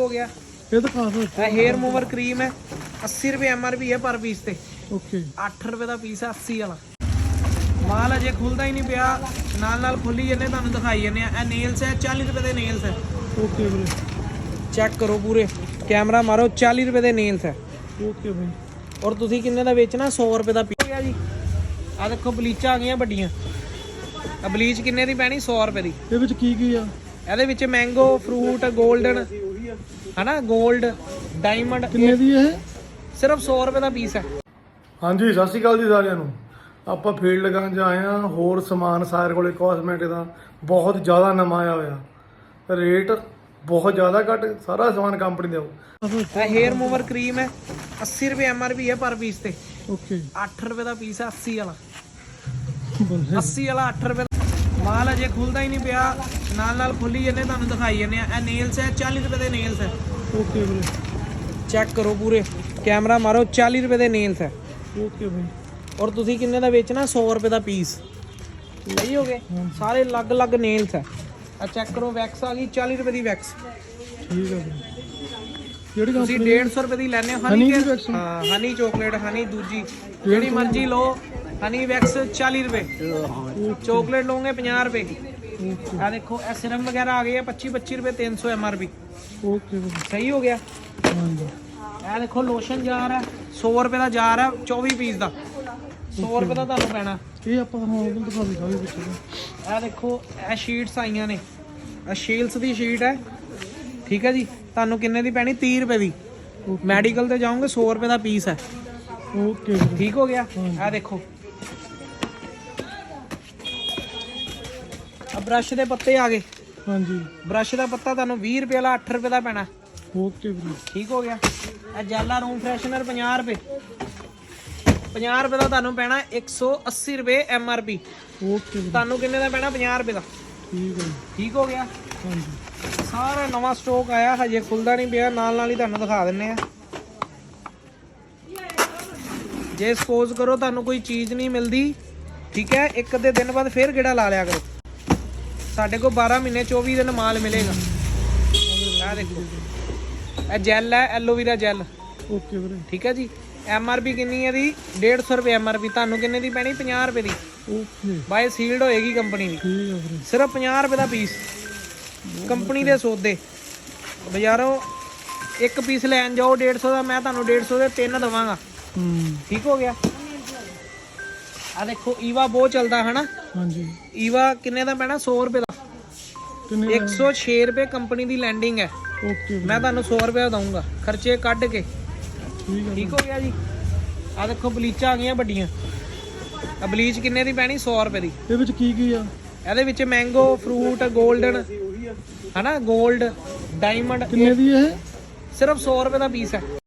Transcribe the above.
ਹੋ ਗਿਆ। ਇਹ ਤਾਂ ਕਾਫੀ ਇਹ ਹੇਅਰ ਮੂਵਰ ਕਰੀਮ ਹੈ। 80 ਰੁਪਏ ਐਮਆਰਪੀ ਹੈ ਪਰ ਪੀਸ ਤੇ। ਓਕੇ 8 ਰੁਪਏ ਦਾ ਪੀਸ ਹੈ 80 ਵਾਲਾ। ਮਾਲ ਅਜੇ ਖੁੱਲਦਾ ਹੀ ਨਹੀਂ ਪਿਆ। ਨਾਲ ਨਾਲ ਖੁੱਲੀ ਜੰਨੇ ਤੁਹਾਨੂੰ ਦਿਖਾਈ ਜੰਨੇ ਆ। ਇਹ ਨੇਲਸ ਹੈ 40 ਰੁਪਏ ਦੇ ਨੇਲਸ ਹੈ। ਓਕੇ ਵੀਰੇ। ਚੈੱਕ ਕਰੋ ਪੂਰੇ। ਕੈਮਰਾ ਮਾਰੋ 40 ਰੁਪਏ ਦੇ ਨੇਲਸ ਹੈ। ਓਕੇ ਬਾਈ ਔਰ ਤੁਸੀਂ ਕਿੰਨੇ ਦਾ ਵੇਚਣਾ? 100 ਰੁਪਏ ਦਾ ਪੀਸ ਜੀ। ਆ ਦੇਖੋ ਬਲੀਚਾਂ ਆ ਗਈਆਂ ਵੱਡੀਆਂ। ਆ ਬਲੀਚ ਕਿੰਨੇ ਦੀ ਪੈਣੀ? 100 ਰੁਪਏ ਦੀ। ਇਹ ਵਿੱਚ ਕੀ ਕੀ ਆ? ਇਹਦੇ ਵਿੱਚ ਮੈਂਗੋ ਫਰੂਟ 골ਡਨ ਹਨਾ 골ਡ ਡਾਇਮੰਡ ਕਿੰਨੇ ਦੀ ਇਹ? ਸਿਰਫ 100 ਰੁਪਏ ਦਾ ਪੀਸ ਹੈ। ਹਾਂਜੀ ਸਤਿ ਸ਼੍ਰੀ ਅਕਾਲ ਜੀ ਸਾਰਿਆਂ ਨੂੰ। ਆਪਾਂ ਫੀਲਡ ਲਗਾਉਣ 'ਚ ਆਏ ਆ ਹੋਰ ਸਮਾਨ ਸਾਰੇ ਕੋਲੇ ਕਾਸਮੈਟਿਕ ਦਾ ਬਹੁਤ ਜ਼ਿਆਦਾ ਨਵਾਂ ਆਇਆ ਹੋਇਆ। ਰੇਟ ਬਹੁਤ ਜ਼ਿਆਦਾ ਘੱਟ ਸਾਰਾ ਸਮਾਨ ਕੰਪਨੀ ਦਾ ਇਹ ਹੇਅਰ ਮੂਵਰ ਕਰੀਮ ਹੈ 80 ਰੁਪਏ ਐਮਆਰਪੀ ਹੈ ਪਰ ਪੀਸ ਤੇ। ਓਕੇ 8 ਰੁਪਏ ਦਾ ਪੀਸ ਹੈ 80 ਵਾਲਾ। ਬੱਲੇ 80 ਵਾਲਾ 8 ਰੁਪਏ ਮਾਲ ਅਜੇ ਖੁੱਲਦਾ ਹੀ ਨਹੀਂ ਪਿਆ। ਨਾਲ ਨਾਲ ਖੁੱਲੀ ਜੰਨੇ ਤੁਹਾਨੂੰ ਦਿਖਾਈ ਜੰਨੇ ਆ। ਇਹ ਨੇਲਸ ਹੈ 40 ਰੁਪਏ ਦੇ ਨੇਲਸ ਹੈ। ਓਕੇ ਵੀਰੇ। ਚੈੱਕ ਕਰੋ ਪੂਰੇ। ਕੈਮਰਾ ਮਾਰੋ 40 ਰੁਪਏ ਦੇ ਨੇਲਸ ਹੈ। ਓਕੇ ਬਾਈ ਔਰ ਤੁਸੀਂ ਕਿੰਨੇ ਦਾ ਵੇਚਣਾ? 100 ਰੁਪਏ ਦਾ ਪੀਸ ਸਹੀ ਹੋ ਗਏ? ਸਾਰੇ ਅਲੱਗ-ਅਲੱਗ ਨੇਲਸ ਹੈ। ਆ ਚੈੱਕ ਕਰੋ ਵੈਕਸ ਆ ਗਈ 40 ਰੁਪਏ ਦੀ ਵੈਕਸ ਠੀਕ ਵੀਰੇ। ਜਿਹੜੀ ਤੁਸੀਂ ਕੰਪਨੀ 150 ਰੁਪਏ ਦੀ ਲੈਣੇ ਹੋ ਹਨੀ? ਹਾਂ ਹਨੀ ਚਾਕਲੇਟ ਹਨੀ ਦੂਜੀ। ਜਿਹੜੀ ਮਰਜ਼ੀ ਲਓ। ਹਨੀ ਵੈਕਸ 40 ਰੁਪਏ। ਚਾਕਲੇਟ ਲਓਗੇ 50 ਰੁਪਏ। ਆ ਦੇਖੋ ਇਹ ਸਿਰਮ ਵਗੈਰਾ ਆ ਗਏ ਆ 25 25 ਰੁਪਏ 300 ਐਮਆਰਪੀ ਓਕੇ ਸਹੀ ਹੋ ਗਿਆ? ਇਹ ਦੇਖੋ ਲੋਸ਼ਨ ਜਾਰ ਹੈ 100 ਰੁਪਏ ਦਾ ਜਾਰ ਹੈ 24 ਪੀਸ ਦਾ। 100 ਰੁਪਏ ਦਾ ਤੁਹਾਨੂੰ ਪੈਣਾ। ਇਹ ਆਪਾਂ ਹੁਣ ਉਹਨੂੰ ਦਿਖਾ ਦੇ ਸਾਰੇ ਪਿੱਛੇ ਇਹ ਦੇਖੋ ਇਹ ਸ਼ੀਟਸ ਆਈਆਂ ਨੇ। ਇਹ ਸ਼ੀਲਸ ਦੀ ਸ਼ੀਟ ਹੈ। ਠੀਕ ਹੈ ਜੀ? ਤੁਹਾਨੂੰ ਕਿੰਨੇ ਦੀ ਪੈਣੀ? 30 ਰੁਪਏ ਦੀ। ਮੈਡੀਕਲ ਤੇ ਜਾਓਗੇ 100 ਰੁਪਏ ਦਾ ਪੀਸ ਹੈ। ਓਕੇ ਠੀਕ ਹੋ ਗਿਆ? ਇਹ ਦੇਖੋ ਆ ਬ੍ਰਸ਼ ਦੇ ਪੱਤੇ ਆ ਗਏ। ਹਾਂਜੀ। ਬ੍ਰਸ਼ ਦਾ ਪੱਤਾ ਤੁਹਾਨੂੰ 20 ਰੁਪਏ ਵਾਲਾ 8 ਰੁਪਏ ਦਾ ਪੈਣਾ। ਓਕੇ ਵੀਰੇ ਠੀਕ ਹੋ ਗਿਆ। ਇਹ ਜੈਲਾ ਰੂਮ ਫਰੈਸ਼ਨਰ 50 ਰੁਪਏ। 50 ਰੁਪਏ ਦਾ ਤੁਹਾਨੂੰ ਪੈਣਾ 180 ਰੁਪਏ ਐਮ ਆਰ ਪੀ ਓਕੇ ਵੀਰੇ ਤੁਹਾਨੂੰ ਕਿੰਨੇ ਦਾ ਪੈਣਾ? 50 ਰੁਪਏ ਦਾ। ਠੀਕ ਹੈ। ਜੀ। ਠੀਕ ਹੋ ਗਿਆ। ਹਾਂਜੀ। ਸਾਰਾ ਨਵਾਂ ਸਟਾਕ ਆਇਆ ਹਜੇ ਖੁੱਲਦਾ ਨਹੀਂ ਪਿਆ। ਨਾਲ ਨਾਲ ਹੀ ਤੁਹਾਨੂੰ ਦਿਖਾ ਦਿੰਨੇ ਆ। ਜੇ ਸਪੋਜ਼ ਕਰੋ ਤੁਹਾਨੂੰ ਕੋਈ ਚੀਜ਼ ਨਹੀਂ ਮਿਲਦੀ ਠੀਕ ਹੈ ਇੱਕ ਅੱਧੇ ਦਿਨ ਬਾਅਦ ਫੇਰ ਗੇੜਾ ਲਾ ਲਿਆ ਕਰੋ। ਸਾਡੇ ਕੋਲ 12 ਮਹੀਨੇ 24 ਦਿਨ ਮਾਲ ਮਿਲੇਗਾ। ਆ ਦੇਖੋ। ਇਹ ਜੈਲ ਹੈ ਐਲੋਵੇਰਾ ਜੈਲ ਓਕੇ ਵੀਰੇ। ਠੀਕ ਹੈ ਜੀ? ਐਮ ਆਰ ਪੀ ਕਿੰਨੀ ਹੈ ਦੀ 150 ਰੁਪਏ ਐਮ ਆਰ ਪੀ ਤੁਹਾਨੂੰ ਕਿੰਨੇ ਦੀ ਪੈਣੀ? 50 ਰੁਪਏ ਦੀ। ਓਕੇ ਬਾਏ ਸੀਲਡ ਹੋਏਗੀ ਕੰਪਨੀ ਦੀ। ਠੀਕ ਆ ਵੀਰੇ। ਸਿਰਫ 50 ਰੁਪਏ ਦਾ ਪੀਸ ਕੰਪਨੀ ਦੇ ਸੌਦੇ। ਬਾਜ਼ਾਰੋਂ ਇੱਕ ਪੀਸ ਲੈਣ ਜਾਓ 150 ਦਾ ਮੈਂ ਤੁਹਾਨੂੰ 150 ਦੇ ਤਿੰਨ ਦਵਾਂਗਾ। ਹੂੰ। ਠੀਕ ਹੋ ਗਿਆ? ਆ ਦੇਖੋ ਈਵਾ ਬਹੁਤ ਚੱਲਦਾ ਹਨਾ? ਹਾਂਜੀ। ਈਵਾ ਕਿੰਨੇ ਦਾ ਪੈਣਾ? 100 ਰੁਪਏ ਦਾ। ਕਿੰਨੇ 106 ਰੁਪਏ ਕੰਪਨੀ ਦੀ ਲੈਂਡਿੰਗ ਹੈ। ਓਕੇ ਮੈਂ ਤੁਹਾਨੂੰ 100 ਰੁਪਏ ਦਊਂਗਾ ਖਰਚੇ ਕੱਢ ਕੇ। ਠੀਕ ਹੋ ਗਿਆ ਜੀ? ਆ ਦੇਖੋ ਬਲੀਚਾਂ ਆ ਗਈਆਂ ਵੱਡੀਆਂ। ਆ ਬਲੀਚ ਕਿੰਨੇ ਦੀ ਪੈਣੀ? 100 ਰੁਪਏ ਦੀ। ਇਹ ਵਿੱਚ ਕੀ ਕੀ ਆ? ਇਹਦੇ ਵਿੱਚ ਮੈਂਗੋ ਫਰੂਟ 골ਡਨ ਹਨਾ? 골ਡ ਡਾਇਮੰਡ ਕਿੰਨੇ ਦੀ ਇਹ? ਸਿਰਫ 100 ਰੁਪਏ ਦਾ ਪੀਸ ਹੈ।